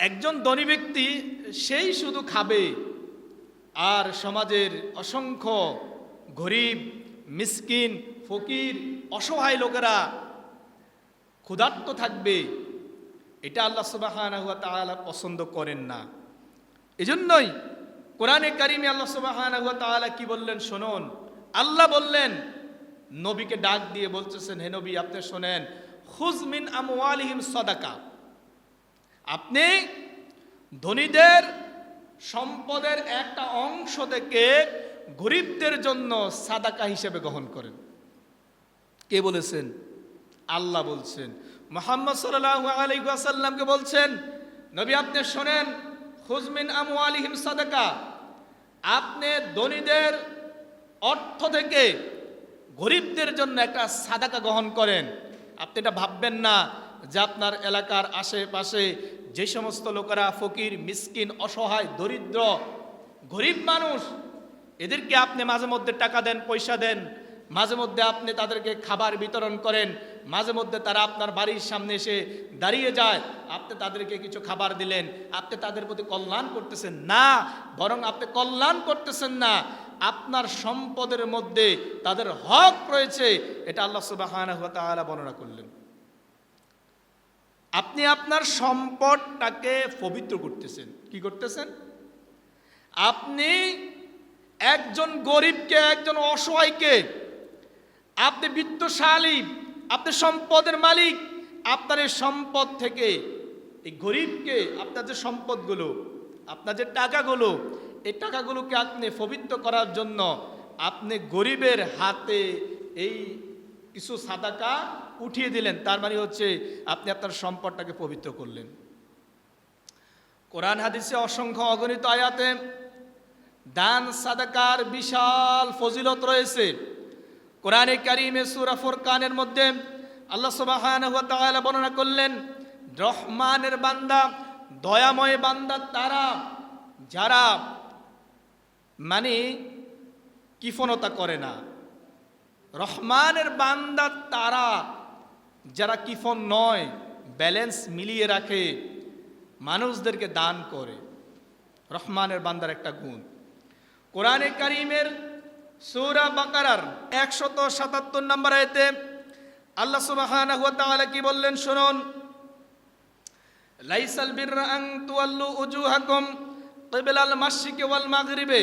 একজন ধনী ব্যক্তি, সেই শুধু খাবে। আর সমাজের অসংখ্য গরিব, মিসকিন, ফকির, অসহায় লোকেরা ক্ষুধার্ত থাকবে। এটা আল্লাহ তাআলা পছন্দ করেন না। এজন্যই কোরআনে কারিমে আল্লাহ তাআলা কি বললেন শুনুন। আল্লাহ বললেন, নবীকে ডাক দিয়ে বলতেছেন, হে নবী, আপনি শোনেন খুজমিন আমওয়ালিহিম সাদাকা। আপনি ধনীদের সম্পদের একটা অংশ থেকে গরিবদের জন্য সাদাকা হিসেবে গ্রহণ করেন। কে বলেছেন? আল্লাহ বলছেন। মোহাম্মদ আলাইসাল্লামকে বলছেন, নবী, আপনি শোনেন, খুজমিন আমু আলিহিম সাদাকা। আপনি ধনীদের অর্থ থেকে গরিবদের জন্য একটা সাদাকা গ্রহণ করেন। আপনি এটা ভাববেন না যে আপনার এলাকার আশেপাশে যে সমস্ত লোকেরা ফকির, মিসকিন, অসহায়, দরিদ্র, গরিব মানুষ, এদেরকে আপনি মাঝে মধ্যে টাকা দেন, পয়সা দেন, মাঝে মধ্যে আপনি তাদেরকে খাবার বিতরণ করেন, মাঝে মধ্যে তারা আপনার বাড়ির সামনে এসে দাঁড়িয়ে যায়, আপনি তাদেরকে কিছু খাবার দিলেন, আপনি তাদের প্রতি কল্যাণ করতেছেন, না, বরং আপনি কল্যাণ করতেছেন না, আপনার সম্পদের মধ্যে তাদের হক রয়েছে, এটা আল্লাহ সুবাহ বর্ণনা করলেন। আপনি আপনার সম্পদটাকে পবিত্র করতেছেন। কি করতেছেন? আপনি একজন গরিবকে, একজন অসহায়কে, আপনি বিত্তশালী, আপনি সম্পদের মালিক, আপনার এই সম্পদ থেকে এই গরিবকে, আপনার যে সম্পদগুলো, আপনার যে টাকাগুলো, এই টাকাগুলোকে আপনি পবিত্র করার জন্য আপনি গরিবের হাতে এই কিছু সাদাকা উঠিয়ে দিলেন। তার মানে হচ্ছে আপনি আপনার সম্পদটাকে পবিত্র করলেন। কোরআন হাদিসে অসংখ্য অগণিত আয়াতে দান, সাদাকার বিশাল ফজিলত রয়েছে। কোরআনে কারিমে সুরাফর কানের মধ্যে আল্লাহ তাআলা বর্ণনা করলেন, রহমানের বান্দা, দয়াময় বান্দা তারা, যারা মানে কিফনতা করে না। রহমানের বান্দা তারা যারা কিফন নয় ব্যালেন্স মিলিয়ে রাখে, মানুষদেরকে দান করে। রহমানের বান্দার একটা গুণ। কোরআনে কারিমের সূরা বাকারার একশত সাতাত্তর নম্বর আয়তে আল্লাহ তাআলা কি বললেন শুনুন? লাইসাল বিররা আন তুওয়াল্লু উজুহাকুম কিবলাল মাশরিকি ওয়াল মাগরিবে,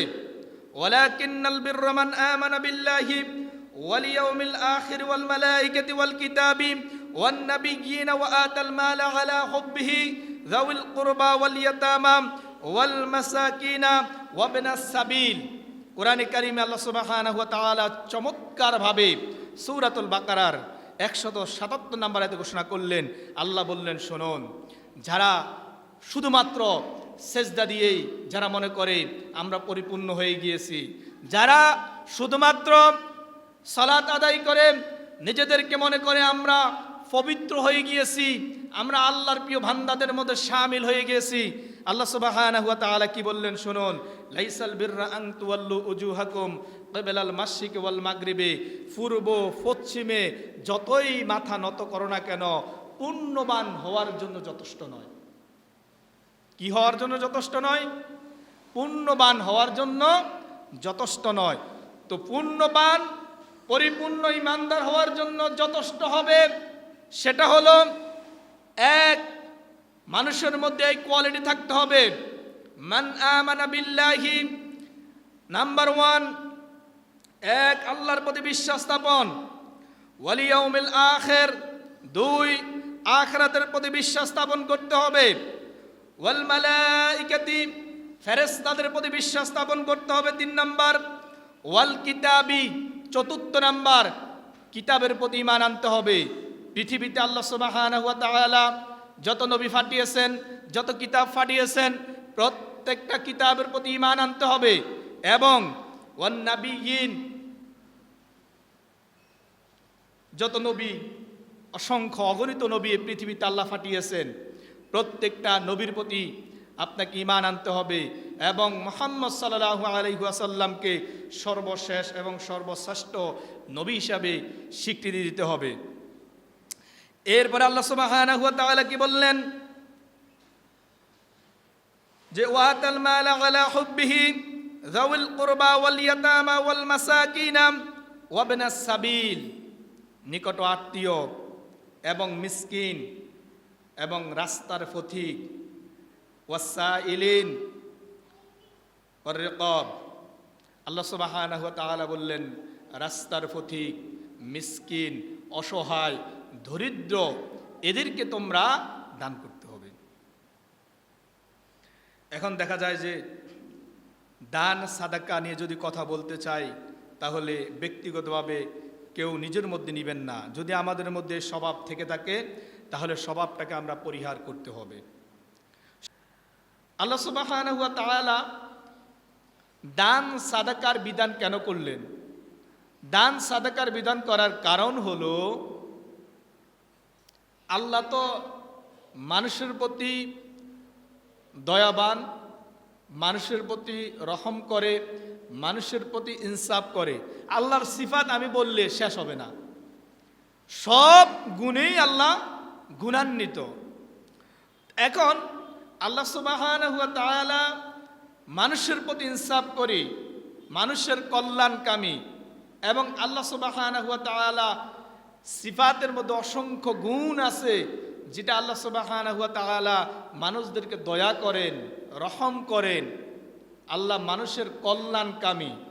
ওয়ালাকিন্নাল বিররা মান আমানা বিল্লাহি ওয়াল ইয়াউমিল আখির ওয়াল মালাইকাতি ওয়াল কিতাবি আলা হুব্বিহি যাউল কুরবা ওয়াল ইয়াতামা ওয়াল মাসাকিনা ওয়া ইবনাস সাবিল। কোরআনে কারিমে আল্লাহ সুবহানাহু ওয়া তাআলা চমৎকারভাবে সূরাতুল বাকারার একশত সাতাত্তর নাম্বার এতে ঘোষণা করলেন। আল্লাহ বললেন, শুনুন, যারা শুধুমাত্র সেজদা দিয়েই যারা মনে করে, আমরা পরিপূর্ণ হয়ে গিয়েছি। যারা শুধুমাত্র সালাত আদায় করে, নিজেদেরকে মনে করে, আমরা পবিত্র হয়ে গিয়েছি, আমরা আল্লাহর প্রিয় ভান্দাদের মধ্যে সামিল হয়ে গিয়েছি। আল্লাহ সুবহানাহু ওয়া তাআলা কি বললেন শুনুন, লাইসাল বিররা আন তুওয়াল্লু উজুহাকুম কিবলাল মাশরিকি ওয়াল মাগরিবে, পূর্ব, পশ্চিমে যতই মাথা নত করো না কেন, পুণ্যবান হওয়ার জন্য যথেষ্ট নয়। কি হওয়ার জন্য যথেষ্ট নয়? পুণ্যবান হওয়ার জন্য যথেষ্ট নয়। তো পুণ্যবান, পরিপূর্ণ ইমানদার হওয়ার জন্য যথেষ্ট হবে। সেটা হলো এক, মানুষের মধ্যে এই কোয়ালিটি থাকতে হবে। মান নাম্বার ওয়ান, এক, আল্লাহর প্রতি বিশ্বাস স্থাপন। ওয়ালিয়াউমিল আখের, দুই, আখরাতের প্রতি বিশ্বাস স্থাপন করতে হবে। ওয়াল মালাইকাতি প্রতি বিশ্বাস স্থাপন করতে হবে তিন নাম্বার। ওয়াল কিতাবি, চতুর্থ নাম্বার, কিতাবের প্রতি ইমান আনতে হবে। পৃথিবীতে আল্লাহ সুবহানাহু ওয়া তাআলা যত নবী ফাটিয়েছেন, যত কিতাব ফাটিয়েছেন, প্রত্যেকটা কিতাবের প্রতি ইমান আনতে হবে এবং ওয়ান নাবিয়িন যত নবী, অসংখ্য অগণিত নবী পৃথিবীতে আল্লাহ ফাটিয়েছেন, প্রত্যেকটা নবীর প্রতি আপনাকে ইমান আনতে হবে এবং মোহাম্মদ সাল্লাহ আলহিহাসাল্লামকে সর্বশেষ এবং সর্বশ্রেষ্ঠ নবী হিসাবে স্বীকৃতি দিতে হবে। এরপরে আল্লাহ ওয়া তাআলা কি বললেন? যে, ওয়াতাল মাল আলা হুব্বিহি যাউল কুরবা ওয়াল ইয়াতামা ওয়াল মাসাকিনা ওয়াবনাস সাবিল। নিকট আত্মীয় এবং মিসকিন এবং রাস্তার পথিক ওয়াসাইলিন রিকব। আল্লাহ ওয়া তাআলা বললেন, রাস্তার পথিক মিসকিন, অসহায় দরিদ্র, এদেরকে তোমরা দান করতে হবে। এখন দেখা যায় যে দান, সাদাকা নিয়ে যদি কথা বলতে চাই, তাহলে ব্যক্তিগতভাবে কেউ নিজের মধ্যে নেবেন না। যদি আমাদের মধ্যে স্বভাব থেকে থাকে, তাহলে স্বভাবটাকে আমরা পরিহার করতে হবে। আল্লাহ তাআলা দান, সাদাকার বিধান কেন করলেন? দান, সাদাকার বিধান করার কারণ হলো আল্লাহ তো মানুষের প্রতি দয়াবান, মানুষের প্রতি রহম করে, মানুষের প্রতি ইনসাফ করে। আল্লাহর সিফাত আমি বললে শেষ হবে না। সব গুণেই আল্লাহ গুণান্বিত। এখন আল্লাহ সুবাহান মানুষের প্রতি ইনসাফ করে, মানুষের কল্যাণকামী এবং আল্লাহ সুবাহান সিফাতের মধ্যে অসংখ্য গুণ আছে যেটা আল্লাহ সুবাহান হুয়া তালা মানুষদেরকে দয়া করেন, রহম করেন। আল্লাহ মানুষের কল্যাণকামী।